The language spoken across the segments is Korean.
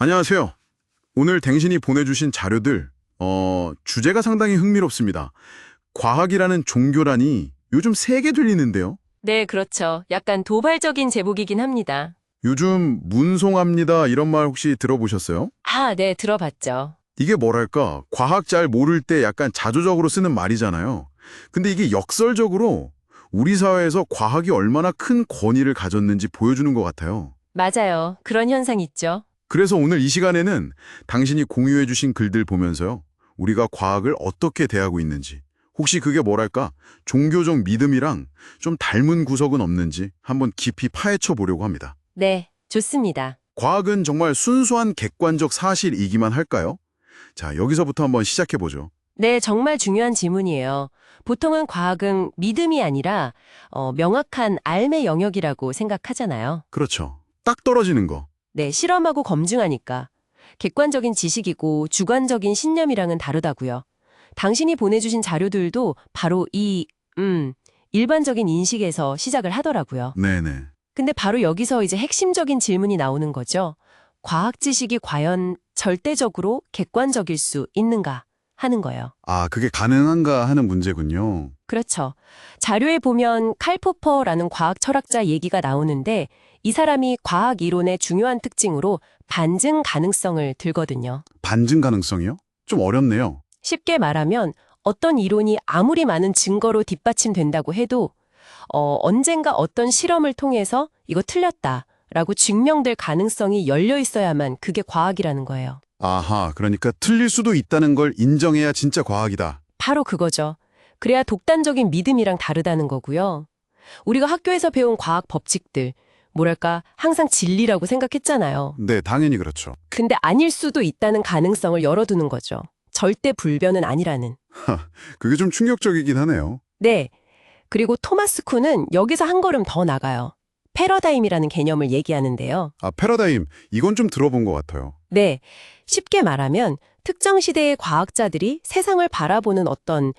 안녕하세요. 오늘 당신이 보내주신 자료들, 어, 주제가 상당히 흥미롭습니다. 과학이라는 종교란이 요즘 세게 들리는데요. 네, 그렇죠. 약간 도발적인 제목이긴 합니다. 요즘 문송합니다 이런 말 혹시 들어보셨어요? 아, 네, 들어봤죠. 이게 뭐랄까, 과학 잘 모를 때 약간 자조적으로 쓰는 말이잖아요. 근데 이게 역설적으로 우리 사회에서 과학이 얼마나 큰 권위를 가졌는지 보여주는 것 같아요. 맞아요. 그런 현상 있죠. 그래서 오늘 이 시간에는 당신이 공유해 주신 글들 보면서요. 우리가 과학을 어떻게 대하고 있는지, 혹시 그게 뭐랄까, 종교적 믿음이랑 좀 닮은 구석은 없는지 한번 깊이 파헤쳐 보려고 합니다. 네, 좋습니다. 과학은 정말 순수한 객관적 사실이기만 할까요? 자, 여기서부터 한번 시작해 보죠. 네, 정말 중요한 질문이에요. 보통은 과학은 믿음이 아니라 어, 명확한 알의 영역이라고 생각하잖아요. 그렇죠. 딱 떨어지는 거. 네, 실험하고 검증하니까. 객관적인 지식이고 주관적인 신념이랑은 다르다고요. 당신이 보내주신 자료들도 바로 이, 음, 일반적인 인식에서 시작을 하더라고요. 네네. 근데 바로 여기서 이제 핵심적인 질문이 나오는 거죠. 과학 지식이 과연 절대적으로 객관적일 수 있는가 하는 거예요. 아, 그게 가능한가 하는 문제군요. 그렇죠. 자료에 보면 칼포퍼라는 과학 철학자 얘기가 나오는데 이 사람이 과학 이론의 중요한 특징으로 반증 가능성을 들거든요. 반증 가능성이요? 좀 어렵네요. 쉽게 말하면 어떤 이론이 아무리 많은 증거로 뒷받침된다고 해도 어, 언젠가 어떤 실험을 통해서 이거 틀렸다라고 증명될 가능성이 열려 있어야만 그게 과학이라는 거예요. 아하, 그러니까 틀릴 수도 있다는 걸 인정해야 진짜 과학이다. 바로 그거죠. 그래야 독단적인 믿음이랑 다르다는 거고요. 우리가 학교에서 배운 과학 법칙들, 뭐랄까, 항상 진리라고 생각했잖아요. 네, 당연히 그렇죠. 근데 아닐 수도 있다는 가능성을 열어두는 거죠. 절대 불변은 아니라는. 그게 좀 충격적이긴 하네요. 네. 그리고 토마스 쿤은 여기서 한 걸음 더 나가요. 패러다임이라는 개념을 얘기하는데요. 아, 패러다임, 이건 좀 들어본 것 같아요. 네. 쉽게 말하면 특정 시대의 과학자들이 세상을 바라보는 어떤,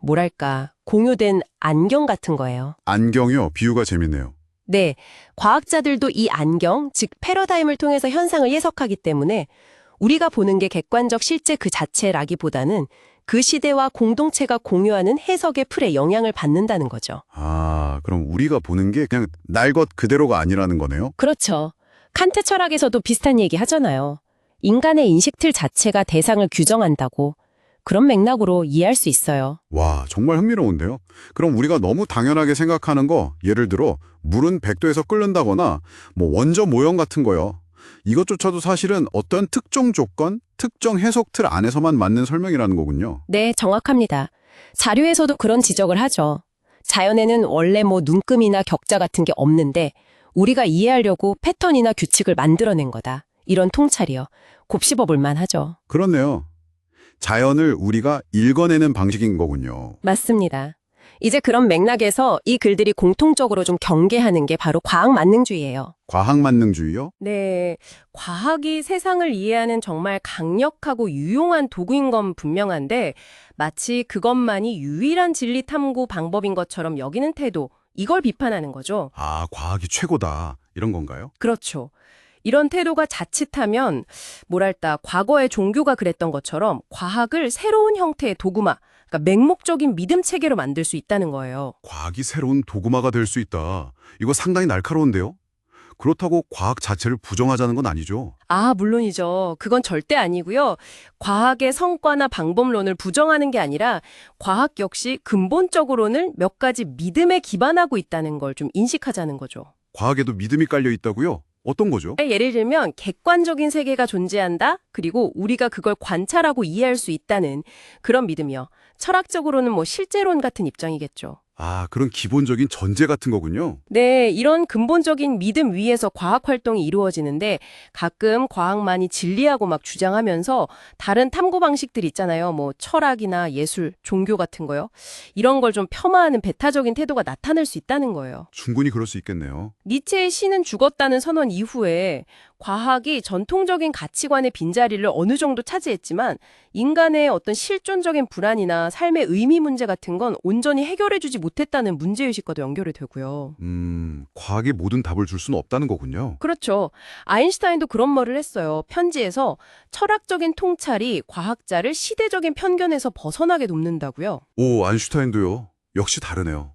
뭐랄까, 공유된 안경 같은 거예요. 안경이요, 비유가 재밌네요. 네. 과학자들도 이 안경, 즉 패러다임을 통해서 현상을 해석하기 때문에 우리가 보는 게 객관적 실제 그 자체라기보다는 그 시대와 공동체가 공유하는 해석의 풀에 영향을 받는다는 거죠. 아, 그럼 우리가 보는 게 그냥 날 것 그대로가 아니라는 거네요? 그렇죠. 칸트 철학에서도 비슷한 얘기 하잖아요. 인간의 인식 틀 자체가 대상을 규정한다고. 그런 맥락으로 이해할 수 있어요. 와, 정말 흥미로운데요? 그럼 우리가 너무 당연하게 생각하는 거, 예를 들어 물은 100도에서 끓는다거나 뭐 원저 모형 같은 거요. 이것조차도 사실은 어떤 특정 조건, 특정 해석 틀 안에서만 맞는 설명이라는 거군요. 네, 정확합니다. 자료에서도 그런 지적을 하죠. 자연에는 원래 뭐 눈금이나 격자 같은 게 없는데 우리가 이해하려고 패턴이나 규칙을 만들어낸 거다. 이런 통찰이요. 곱씹어 볼만 하죠. 그렇네요. 자연을 우리가 읽어내는 방식인 거군요. 맞습니다. 이제 그런 맥락에서 이 글들이 공통적으로 좀 경계하는 게 바로 과학 만능주의예요. 과학 만능주의요? 네, 과학이 세상을 이해하는 정말 강력하고 유용한 도구인 건 분명한데 마치 그것만이 유일한 진리 탐구 방법인 것처럼 여기는 태도, 이걸 비판하는 거죠. 아, 과학이 최고다. 이런 건가요? 그렇죠. 이런 태도가 자칫하면 뭐랄까 과거의 종교가 그랬던 것처럼 과학을 새로운 형태의 도구마, 그러니까 맹목적인 믿음 체계로 만들 수 있다는 거예요. 과학이 새로운 도구마가 될 수 있다. 이거 상당히 날카로운데요? 그렇다고 과학 자체를 부정하자는 건 아니죠. 아, 물론이죠. 그건 절대 아니고요. 과학의 성과나 방법론을 부정하는 게 아니라 과학 역시 근본적으로는 몇 가지 믿음에 기반하고 있다는 걸 좀 인식하자는 거죠. 과학에도 믿음이 깔려 있다고요? 어떤 거죠? 예를 들면 객관적인 세계가 존재한다. 그리고 우리가 그걸 관찰하고 이해할 수 있다는 그런 믿음이요. 철학적으로는 뭐 실제론 같은 입장이겠죠. 아, 그런 기본적인 전제 같은 거군요. 네, 이런 근본적인 믿음 위에서 과학 활동이 이루어지는데 가끔 과학만이 진리하고 막 주장하면서 다른 탐구 방식들 있잖아요. 뭐 철학이나 예술, 종교 같은 거요. 이런 걸 좀 폄하하는 배타적인 태도가 나타날 수 있다는 거예요. 충분히 그럴 수 있겠네요. 니체의 신은 죽었다는 선언 이후에 과학이 전통적인 가치관의 빈자리를 어느 정도 차지했지만 인간의 어떤 실존적인 불안이나 삶의 의미 문제 같은 건 온전히 해결해주지 못했다는 문제의식과도 연결이 되고요. 음, 과학이 모든 답을 줄 수는 없다는 거군요. 그렇죠. 아인슈타인도 그런 말을 했어요. 편지에서 철학적인 통찰이 과학자를 시대적인 편견에서 벗어나게 돕는다고요. 오, 안슈타인도요. 역시 다르네요.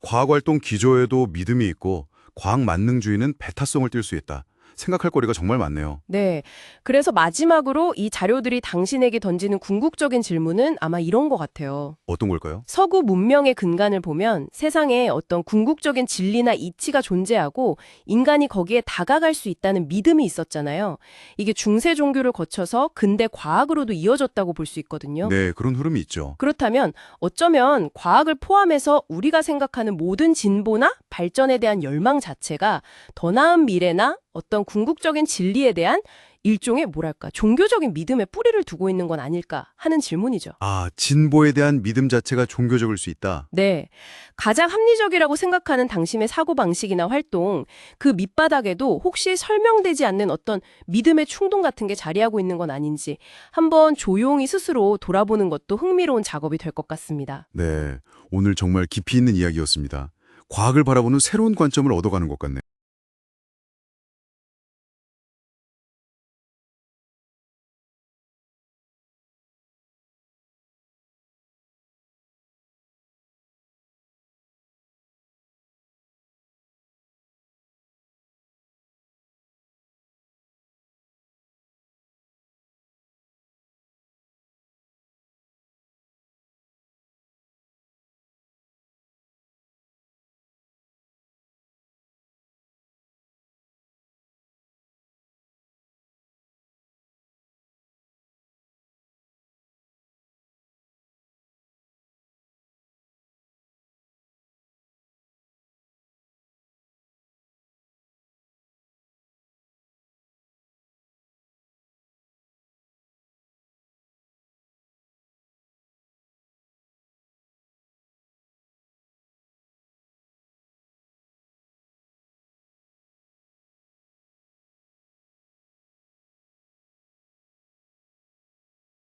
과학활동 기조에도 믿음이 있고 과학 만능주의는 배타성을 띌수 있다. 생각할 거리가 정말 많네요. 네. 그래서 마지막으로 이 자료들이 당신에게 던지는 궁극적인 질문은 아마 이런 것 같아요. 어떤 걸까요? 서구 문명의 근간을 보면 세상에 어떤 궁극적인 진리나 이치가 존재하고 인간이 거기에 다가갈 수 있다는 믿음이 있었잖아요. 이게 중세 종교를 거쳐서 근대 과학으로도 이어졌다고 볼 수 있거든요. 네, 그런 흐름이 있죠. 그렇다면 어쩌면 과학을 포함해서 우리가 생각하는 모든 진보나 발전에 대한 열망 자체가 더 나은 미래나 어떤 궁극적인 진리에 대한 일종의 뭐랄까 종교적인 믿음에 뿌리를 두고 있는 건 아닐까 하는 질문이죠. 아, 진보에 대한 믿음 자체가 종교적일 수 있다. 네. 가장 합리적이라고 생각하는 당신의 사고방식이나 활동, 그 밑바닥에도 혹시 설명되지 않는 어떤 믿음의 충동 같은 게 자리하고 있는 건 아닌지 한번 조용히 스스로 돌아보는 것도 흥미로운 작업이 될 것 같습니다. 네, 오늘 정말 깊이 있는 이야기였습니다. 과학을 바라보는 새로운 관점을 얻어가는 것 같네요.